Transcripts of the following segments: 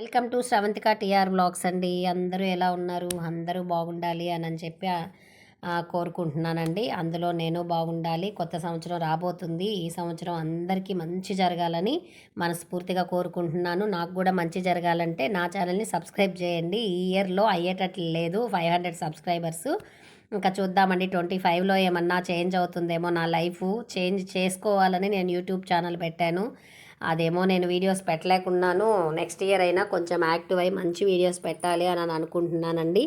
Welcome to Sravanthika TR blogs అండి. అందరూ ఎలా ఉన్నారు? అందరూ బాగుండాలి అని అని చెప్పి కోరుకుంటున్నానండి. అందులో నేను బాగుండాలి. కొత్త సంవత్సరం రాబోతుంది. ఈ సంవత్సరం అందరికీ మంచి జరగాలని మనస్ఫూర్తిగా కోరుకుంటున్నాను. నాకు కూడా మంచి జరగాలంటే నా ఛానల్ని సబ్స్క్రైబ్ చేయండి. ఈ ఇయర్లో అయ్యేటట్లు లేదు. Five hundred subscribers. ఇంకా చూద్దామండి. ట్వంటీ ఫైవ్లో ఏమన్నా చేంజ్ అవుతుందేమో నా లైఫ్. చేంజ్ చేసుకోవాలని నేను యూట్యూబ్ ఛానల్ పెట్టాను. అదేమో నేను వీడియోస్ పెట్టలేకున్నాను. నెక్స్ట్ ఇయర్ అయినా కొంచెం యాక్టివ్ అయ్యి మంచి వీడియోస్ పెట్టాలి అని అనుకుంటున్నానండి.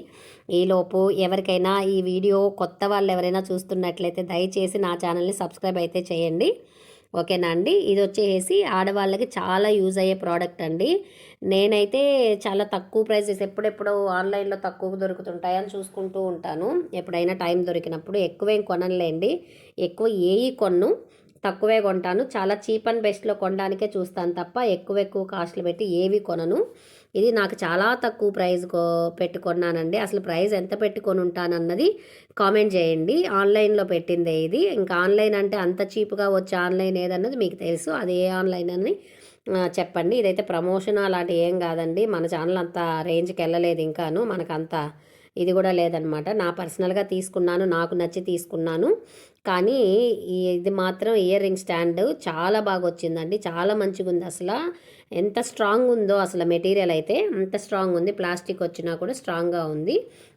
ఈలోపు ఎవరికైనా ఈ వీడియో కొత్త వాళ్ళు ఎవరైనా చూస్తున్నట్లయితే దయచేసి నా ఛానల్ని సబ్స్క్రైబ్ అయితే చేయండి. ఓకేనా అండి? ఇది వచ్చేసి ఆడవాళ్ళకి చాలా యూజ్ అయ్యే ప్రోడక్ట్ అండి. నేనైతే చాలా తక్కువ ప్రైసెస్ ఎప్పుడెప్పుడు ఆన్లైన్లో తక్కువ దొరుకుతుంటాయని చూసుకుంటూ ఉంటాను. ఎప్పుడైనా టైం దొరికినప్పుడు ఎక్కువ ఏం కొనలేండి ఎక్కువ ఏవి కొన్ను. తక్కువే కొంటాను. చాలా చీప్ అండ్ బెస్ట్లో కొనడానికే చూస్తాను తప్ప ఎక్కువ ఎక్కువ కాస్ట్లు పెట్టి ఏవి కొనను. ఇది నాకు చాలా తక్కువ ప్రైస్ పెట్టుకున్నానండి అసలు ప్రైస్ ఎంత పెట్టుకొని ఉంటానన్నది కామెంట్ చేయండి. ఆన్లైన్లో పెట్టిందే ఇది. ఇంకా ఆన్లైన్ అంటే అంత చీప్గా వచ్చే ఆన్లైన్ ఏదన్నది మీకు తెలుసు. అది ఏ ఆన్లైన్ అని చెప్పండి. ఇదైతే ప్రమోషన్ అలాంటి ఏం కాదండి. మన ఛానల్ అంత రేంజ్కి వెళ్ళలేదు ఇంకాను. మనకంత ఇది కూడా లేదనమాట. నా పర్సనల్గా తీసుకున్నాను నాకు నచ్చి తీసుకున్నాను. కానీ ఇది మాత్రం ఇయర్ రింగ్ స్టాండ్ చాలా బాగా వచ్చిందండి. చాలా మంచిగా ఉంది అసలు. ఎంత స్ట్రాంగ్ ఉందో అసలు మెటీరియల్ అయితే అంత స్ట్రాంగ్ ఉంది. ప్లాస్టిక్ వచ్చినా కూడా స్ట్రాంగ్గా ఉంది.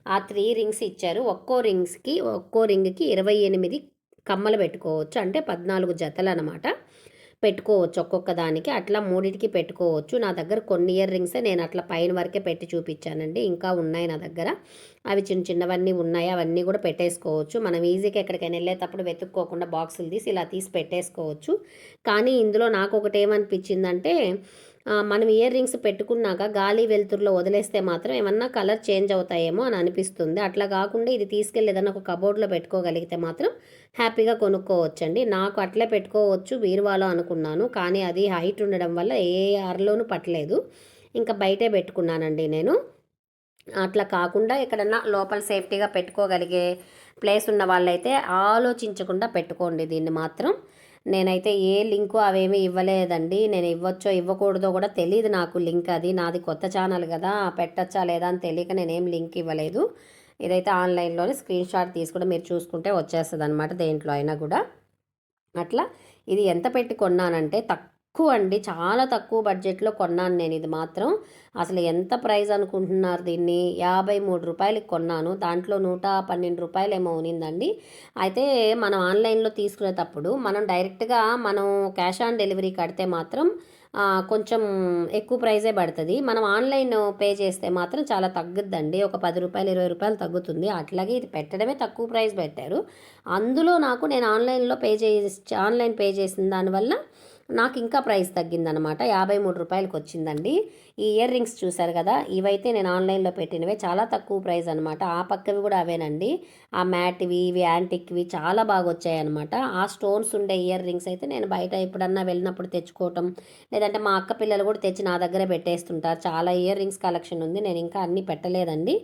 ఆ త్రీ రింగ్స్ ఇచ్చారు. ఒక్కో రింగ్స్కి ఒక్కో రింగ్కి ఇరవై ఎనిమిది కమ్మలు పెట్టుకోవచ్చు. అంటే పద్నాలుగు జతలు అనమాట పెట్టుకోవచ్చు ఒక్కొక్క దానికి. అట్లా మూడింటికి పెట్టుకోవచ్చు. నా దగ్గర కొన్ని ఇయర్ రింగ్సే నేను అట్లా పైన వరకే పెట్టి చూపించానండి. ఇంకా ఉన్నాయి నా దగ్గర. అవి చిన్న చిన్నవన్నీ ఉన్నాయి. అవన్నీ కూడా పెట్టేసుకోవచ్చు. మనం ఈజీగా ఎక్కడికైనా వెళ్ళేటప్పుడు వెతుక్కోకుండా బాక్సులు తీసి ఇలా తీసి పెట్టేసుకోవచ్చు. కానీ ఇందులో నాకు ఒకటి ఏమనిపించిందంటే మనం ఇయర్ రింగ్స్ పెట్టుకున్నాక గాలి వెలుతురులో వదిలేస్తే మాత్రం ఏమన్నా కలర్ చేంజ్ అవుతాయేమో అని అనిపిస్తుంది. అట్లా కాకుండా ఇది తీసుకెళ్ళి ఏదైనా ఒక కబోర్డ్లో పెట్టుకోగలిగితే మాత్రం హ్యాపీగా కొనుక్కోవచ్చండి. నాకు అట్లే పెట్టుకోవచ్చు బీరువాలో అనుకున్నాను కానీ అది హైట్ ఉండడం వల్ల ఏ అరలోనూ పట్టలేదు. ఇంకా బయటే పెట్టుకున్నానండి నేను. అట్లా కాకుండా ఎక్కడన్నా లోపల సేఫ్టీగా పెట్టుకోగలిగే ప్లేస్ ఉన్న వాళ్ళైతే ఆలోచించకుండా పెట్టుకోండి దీన్ని మాత్రం. నేనైతే ఏ లింకు అవేమీ ఇవ్వలేదండి. నేను ఇవ్వచ్చో ఇవ్వకూడదో కూడా తెలియదు నాకు లింక్ అది. నాది కొత్త ఛానల్ కదా పెట్టచ్చా లేదా అని తెలియక నేనేం లింక్ ఇవ్వలేదు. ఇదైతే ఆన్లైన్లోనే స్క్రీన్ షాట్ తీసుకుంటే మీరు చూసుకుంటే వచ్చేస్తుంది అనమాట దేంట్లో అయినా కూడా. అట్లా ఇది ఎంత పెట్టి కొన్నానంటే తక్కువ తక్కువ అండి. చాలా తక్కువ బడ్జెట్లో కొన్నాను నేను ఇది మాత్రం. అసలు ఎంత ప్రైస్ అనుకుంటున్నారు దీన్ని? యాభై మూడు రూపాయలకి కొన్నాను. దాంట్లో నూట పన్నెండు రూపాయలు ఏమో ఉనిందండి. అయితే మనం ఆన్లైన్లో తీసుకునేటప్పుడు మనం డైరెక్ట్గా మనం క్యాష్ ఆన్ డెలివరీ కడితే మాత్రం కొంచెం ఎక్కువ ప్రైజే పడుతుంది. మనం ఆన్లైన్ పే చేస్తే మాత్రం చాలా తగ్గుద్దండి. ఒక పది రూపాయలు ఇరవై రూపాయలు తగ్గుతుంది. అట్లాగే ఇది పెట్టడమే తక్కువ ప్రైస్ పెట్టారు. అందులో నాకు నేను ఆన్లైన్లో పే చేసి ఆన్లైన్ పే చేసిన దానివల్ల నాకు ఇంకా ప్రైస్ తగ్గిందనమాట యాభై మూడు రూపాయలకి వచ్చిందండి ఈ ఇయర్ రింగ్స్ చూసారు కదా ఇవైతే నేను ఆన్లైన్లో పెట్టినవే. చాలా తక్కువ ప్రైస్ అనమాట ఆ పక్కవి కూడా అవేనండి. ఆ మ్యాట్వి ఇవి యాంటిక్వి చాలా బాగా వచ్చాయన్నమాట ఆ స్టోన్స్ ఉండే ఇయర్ రింగ్స్ అయితే నేను బయట ఎప్పుడన్నా వెళ్ళినప్పుడు తెచ్చుకోవటం లేదంటే మా అక్క పిల్లలు కూడా తెచ్చి నా దగ్గర పెట్టేస్తుంటారు. చాలా ఇయర్ రింగ్స్ కలెక్షన్ ఉంది. నేను ఇంకా అన్నీ పెట్టలేదండి.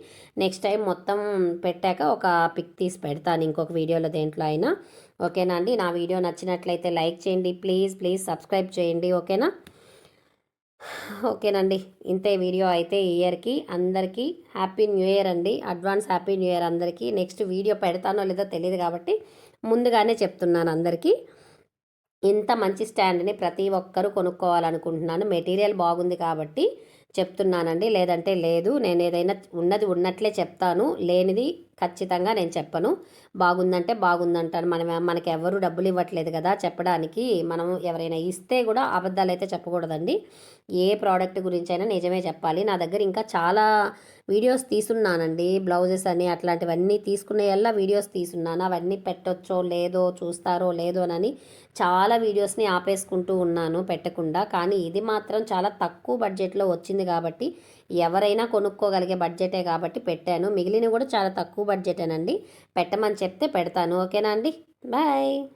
నెక్స్ట్ టైం మొత్తం పెట్టాక ఒక పిక్ తీసి పెడతాను. ఇంకొక వీడియోలో దేంట్లో అయినా. ఓకేనా అండి? నా వీడియో నచ్చినట్లయితే లైక్ చేయండి. ప్లీజ్ ప్లీజ్ సబ్స్క్రైబ్ చేయండి. ఓకేనా? ఓకేనండి ఇంతే వీడియో అయితే ఇయర్కి. అందరికీ హ్యాపీ న్యూ ఇయర్ అండి. అడ్వాన్స్ హ్యాపీ న్యూ ఇయర్ అందరికీ. నెక్స్ట్ వీడియో పెడతానో లేదో తెలియదు కాబట్టి ముందుగానే చెప్తున్నాను అందరికీ. ఇంత మంచి స్టాండ్ని ప్రతి ఒక్కరూ కొనుక్కోవాలనుకుంటున్నాను. మెటీరియల్ బాగుంది కాబట్టి చెప్తున్నానండి. లేదంటే లేదు. నేను ఏదైనా ఉన్నది ఉన్నట్లే చెప్తాను. లేనిది ఖచ్చితంగా నేను చెప్పను. బాగుందంటే బాగుందంటాను మనం మనకి ఎవరు డబ్బులు ఇవ్వట్లేదు కదా చెప్పడానికి. మనం ఎవరైనా ఇస్తే కూడా అబద్ధాలు అయితే చెప్పకూడదండి. ఏ ప్రోడక్ట్ గురించి అయినా నిజమే చెప్పాలి. నా దగ్గర ఇంకా చాలా వీడియోస్ తీసున్నానండి బ్లౌజెస్ అని అట్లాంటివన్నీ తీసుకునేలా వీడియోస్ తీసున్నాను అవన్నీ పెట్టొచ్చో లేదో చూస్తారో లేదో అని చాలా వీడియోస్ని ఆపేసుకుంటూ ఉన్నాను పెట్టకుండా. కానీ ఇది మాత్రం చాలా తక్కువ బడ్జెట్లో వచ్చింది కాబట్టి ఎవరైనా కొనుక్కోగలిగే బడ్జెటే కాబట్టి పెట్టాను. మిగిలిన కూడా చాలా తక్కువ బడ్జెటేనండి. పెట్టమని చెప్తే పెడతాను. ఓకేనా అండి? బాయ్.